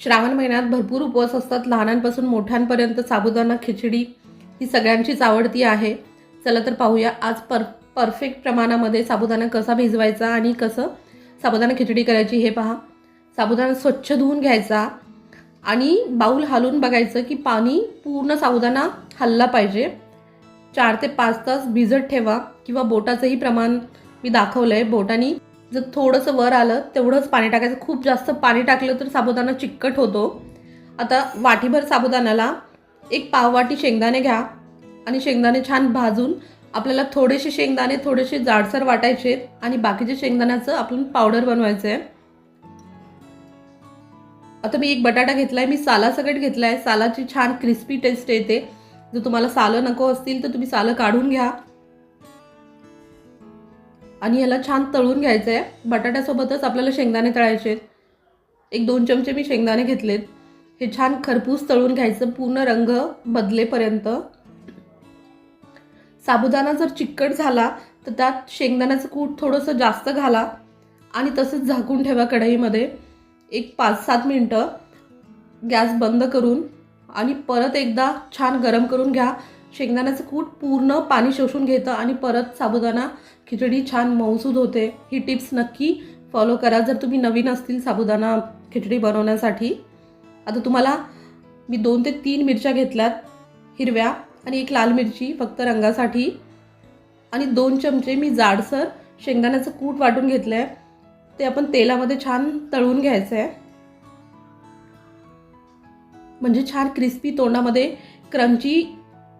श्रावण महिन्यात भरपूर उपवास असतात. लहानांपासून मोठ्यांपर्यंत साबुदाणा खिचडी ही सगळ्यांचीच आवडती आहे. चला तर पाहूया आज पर परफेक्ट प्रमाणामध्ये साबुदाणा कसा भिजवायचा आणि कसं साबुदाणा खिचडी करायची हे पहा. साबुदाणा स्वच्छ धुवून घ्यायचा आणि बाऊल हालून बघायचं की पाणी पूर्ण साबुदाणा हल्ला पाहिजे. चार ते पाच तास भिजत ठेवा किंवा बोटाचंही प्रमाण मी दाखवलं आहे बोटानी जर थोडंसं वर आलं तेवढंच पाणी टाकायचं. खूप जास्त पाणी टाकलं तर साबुदाणा चिकट होतो. आता वाटीभर साबुदाण्याला एक पाववाटी शेंगदाणे घ्या आणि शेंगदाणे छान भाजून आपल्याला थोडेसे शेंगदाणे थोडेसे जाडसर वाटायचे आणि बाकीचे शेंगदाण्याचं आपण पावडर बनवायचं आहे आता मी एक बटाटा घेतला आहे मी सालासकट आहे सालाची छान क्रिस्पी टेस्ट येते. जर तुम्हाला सालं नको असतील तर तुम्ही सालं काढून घ्या. आणि याला छान तळून घ्यायचं आहे बटाट्यासोबतच आपल्याला शेंगदाणे तळायचे आहेत. एक दोन चमचे मी शेंगदाणे घेतलेत. हे छान खरपूस तळून घ्यायचं. पूर्ण रंग बदलेपर्यंत. साबुदाणा जर चिकट झाला तर त्यात शेंगदाण्याचं कूट थोडंसं जास्त घाला आणि तसंच झाकून ठेवा कढईमध्ये. एक पाच सात मिनटं. गॅस बंद करून आणि परत एकदा छान गरम करून घ्या. शेंगदाण्याचं कूट पूर्ण पाणी शोषून घेतं आणि परत साबुदाणा खिचडी छान मऊसूद होते. ही टिप्स नक्की फॉलो करा जर तुम्ही नवीन असतील साबुदाणा खिचडी बनवण्यासाठी. आता तुम्हाला मी दोन ते तीन मिरच्या घेतल्यात हिरव्या आणि एक लाल मिरची फक्त रंगासाठी. आणि दोन चमचे मी जाडसर शेंगदाण्याचं कूट वाटून घेतलं आहे ते आपण तेलामध्ये छान तळून घ्यायचं आहे म्हणजे छान क्रिस्पी तोंडामध्ये क्रंची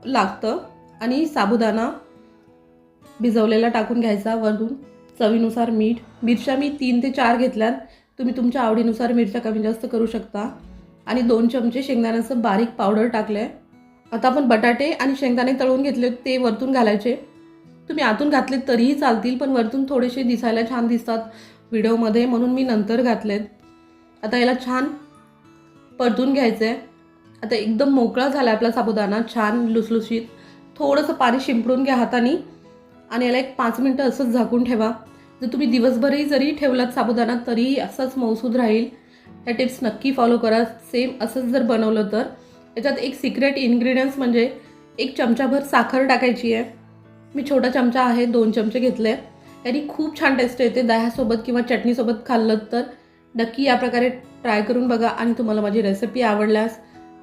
लागतं आणि साबुदाणा भिजवलेला टाकून घ्यायचा वरून चवीनुसार मीठ. मिरच्या मी तीन ते चार घेतल्यात. तुम्ही तुमच्या आवडीनुसार मिरच्या कमी जास्त करू शकता. आणि दोन चमचे शेंगदाण्याचं बारीक पावडर टाकलं आहे आता आपण बटाटे आणि शेंगदाणे तळून घेतले ते वरतून घालायचे. तुम्ही आतून घातले तरीही चालतील पण वरतून थोडेसे दिसायला छान दिसतात व्हिडिओमध्ये म्हणून मी नंतर घातलेत. आता याला छान परतून घ्यायचं आहे आता एकदम मोकळा झाला आपला साबुदाणा छान लुसलुशीत. थोडंसं पाणी शिंपडून घ्या हाताने आणि याला एक पाच मिनटं असंच झाकून ठेवा. जर तुम्ही दिवसभरही जरी ठेवलात साबुदाणा तरीही असंच मौसूद राहील. त्या टिप्स नक्की फॉलो करा. सेम असंच जर बनवलं तर. याच्यात एक सिक्रेट इन्ग्रेडियंट्स म्हणजे एक चमचाभर साखर टाकायची आहे. मी छोटा चमचा आहे दोन चमचे घेतले. त्यांनी खूप छान टेस्ट येते. दह्यासोबत किंवा चटणीसोबत खाल्लं तर नक्की या प्रकारे ट्राय करून बघा आणि तुम्हाला माझी रेसिपी आवडल्यास.